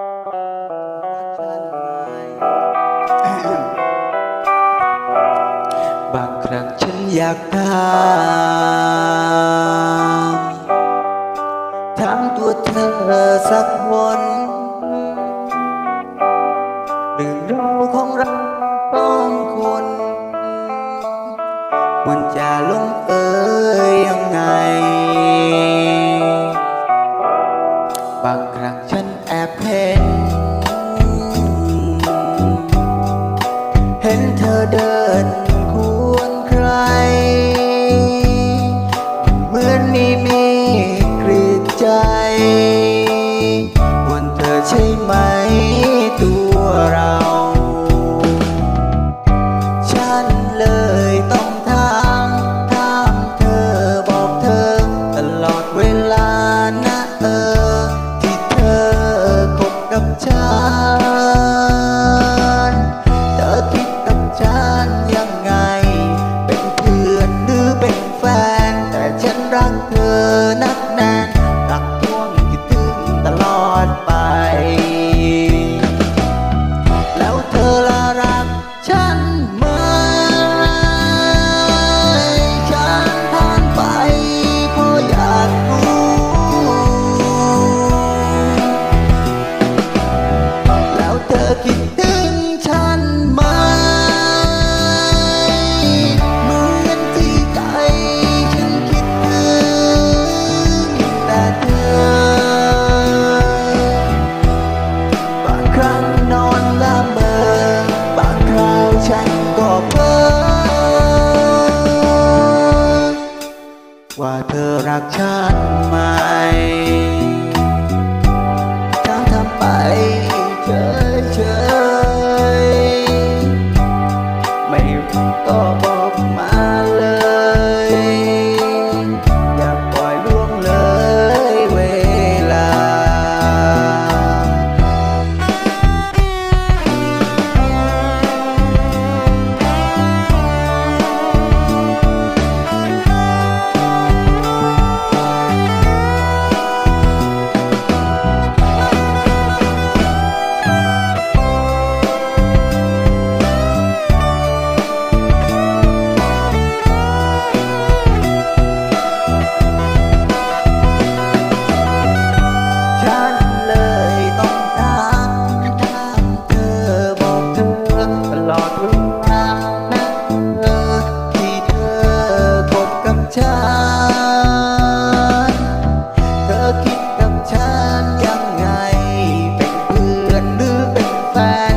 บางครั้งฉันอยากถามถามตัวเธอสักคนเรื่องราวของเราสองคนควรจะลงเอยยังไง ฉันแอบเห็น เห็นเธอเดินควงใคร เหมือนมีมีกรีดใจควนเธอใช่ไหมตัวเรา รับใช้ ครั้งนอนละเมอบางคราวฉันก็เพ้อว่าเธอรักฉันไหม bye.